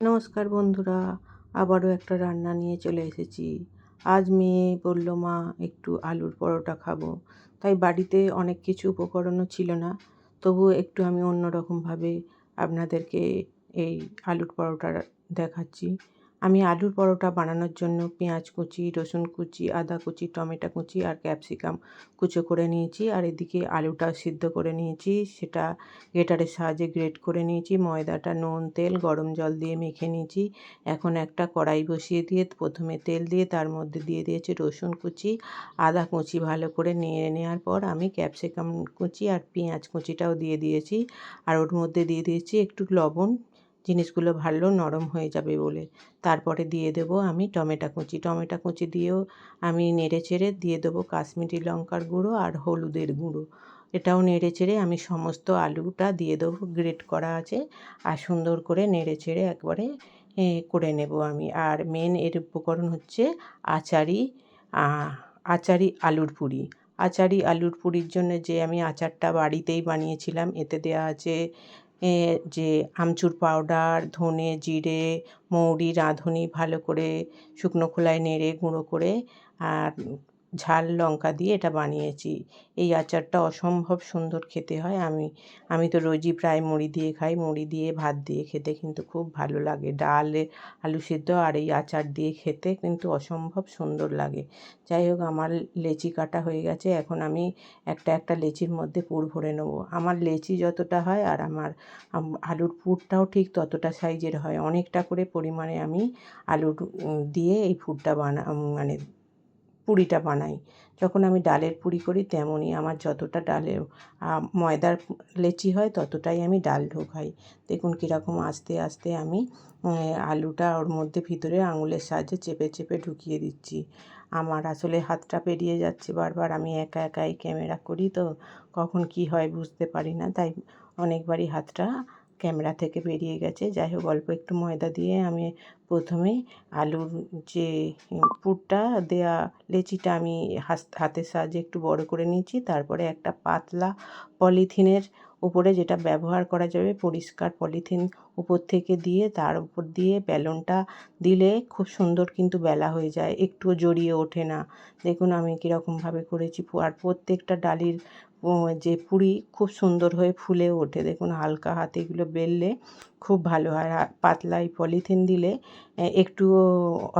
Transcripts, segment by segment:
নমস্কার বন্ধুরা, আবারও একটা রান্না নিয়ে চলে এসেছি। আজ মেয়ে বলল, মা, একটু আলুর পরোটা খাব। তাই বাড়িতে অনেক কিছু উপকরণও ছিল না। তবু একটু আমি অন্যরকমভাবে আপনাদেরকে এই আলুর পরোটা দেখাচ্ছি। আমি আলুর পরোটা বানানোর জন্য পেঁয়াজ কুচি, রসুন কুচি, আদা কুচি, টমেটো কুচি আর ক্যাপসিকাম কুচো করে নিয়েছি। আর এদিকে আলুটা সিদ্ধ করে নিয়েছি, সেটা গ্রেটারের সাহায্যে গ্রেট করে নিয়েছি। ময়দাটা নুন, তেল, গরম জল দিয়ে মেখে নিয়েছি। এখন একটা কড়াই বসিয়ে দিয়ে প্রথমে তেল দিয়ে, তার মধ্যে দিয়ে দিয়েছি রসুন কুচি, আদা কুচি ভালো করে নিয়ে নেওয়ার পর আমি ক্যাপসিকাম কুচি আর পেঁয়াজ কুচিটাও দিয়ে দিয়েছি। আর ওর মধ্যে দিয়ে দিয়েছি একটু লবণ জিনিসগুলো ভালো নরম হয়ে যাবে বলে। তারপরে দিয়ে দেবো আমি টমেটো কুচি। টমেটো কুচি দিয়েও আমি নেড়ে চেড়ে দিয়ে দেবো কাশ্মীরি লঙ্কার গুঁড়ো আর হলুদের গুঁড়ো। এটাও নেড়ে চেড়ে আমি সমস্ত আলুটা দিয়ে দেবো, গ্রেট করা আছে। আর সুন্দর করে নেড়ে চেড়ে একবারে করে নেব আমি। আর মেন এর উপকরণ হচ্ছে আচারি আচারি আলুর পুরি। আচারি আলুর পুরির জন্য যে আমি আচারটা বাড়িতেই বানিয়েছিলাম, এতে দেওয়া আছে যে আমচুর পাউডার ধনে, জিরে, মৌরি, রাঁধুনি ভালো করে শুকনো খোলায় নেড়ে, গুঁড়ো করে আর ঝাল লঙ্কা দিয়ে এটা বানিয়েছি। এই আচারটা অসম্ভব সুন্দর খেতে হয়। আমি আমি তো রোজই প্রায় মুড়ি দিয়ে খাই। মুড়ি দিয়ে, ভাত দিয়ে খেতে কিন্তু খুব ভালো লাগে। ডালে, আলু সিদ্ধ আর এই আচার দিয়ে খেতে কিন্তু অসম্ভব সুন্দর লাগে। যাই হোক, আমার লেচি কাটা হয়ে গেছে। এখন আমি একটা একটা লেচির মধ্যে পুর ভরে নেব। আমার লেচি যতটা হয় আর আমার আলুর পুরটাও ঠিক ততটা সাইজের হয়। অনেকটা করে পরিমাণে আমি আলুর দিয়ে এই পুরটা বানা মানে পুরিটা বানাই। যখন আমি ডালের পুরি করি তেমনই আমার যতটা ডালে ময়দার লেচি হয় ততটাই আমি ডাল ঢোকাই। দেখুন কীরকম আস্তে আস্তে আমি আলুটা ওর মধ্যে ভিতরে আঙুলের সাহায্যে চেপে চেপে ঢুকিয়ে দিচ্ছি। আমার আসলে হাতটা পেরিয়ে যাচ্ছে বারবার, আমি একা একাই ক্যামেরা করি তো, কখন কি হয় বুঝতে পারি না। তাই অনেকবারই হাতটা ক্যামেরা থেকে বেরিয়ে গেছে। যাই হোক, অল্প একটু ময়দা দিয়ে আমি প্রথমে আলুর যে পুরটা দেয়া লেচিটা আমি হাতের সাহায্যে একটু বড় করে নিয়েছি। তারপরে একটা পাতলা পলিথিনের উপরে যেটা ব্যবহার করা যাবে, পরিষ্কার পলিথিন উপর থেকে দিয়ে, তার উপর দিয়ে বেলনটা দিলে খুব সুন্দর কিন্তু বেলা হয়ে যায়। একটুও জড়িয়ে ওঠে না। দেখুন, আমি কীরকমভাবে করেছি। আর প্রত্যেকটা ডালির যে পুরি খুব সুন্দর হয়ে ফুলে ওঠে। দেখুন, হালকা হাতে এগুলো বেললে খুব ভালো হয়। আর পাতলাই পলিথিন দিলে একটুও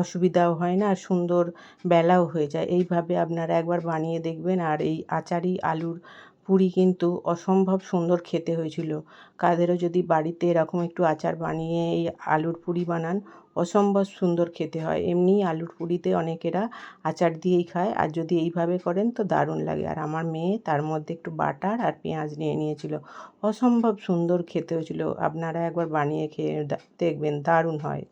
অসুবিধাও হয় না আর সুন্দর বেলাও হয়ে যায়। এইভাবে আপনারা একবার বানিয়ে দেখবেন। আর এই আচারি আলুর পুরি কিন্তু অসম্ভব সুন্দর খেতে হয়েছিল। কাদেরও যদি বাড়িতে এরকম একটু আচার বানিয়ে এই আলুর পুরি বানান, অসম্ভব সুন্দর খেতে হয়। এমনি আলুর পুরিতে অনেকেরা আচার দিয়েই খায়, আর যদি এইভাবে করেন তো দারুণ লাগে। আর আমার মেয়ে তার মধ্যে একটু বাটার আর পেঁয়াজ নিয়ে নিয়েছিল। অসম্ভব সুন্দর খেতে হয়েছিল। আপনারা একবার বানিয়ে খেয়ে দেখবেন, দারুণ হয়।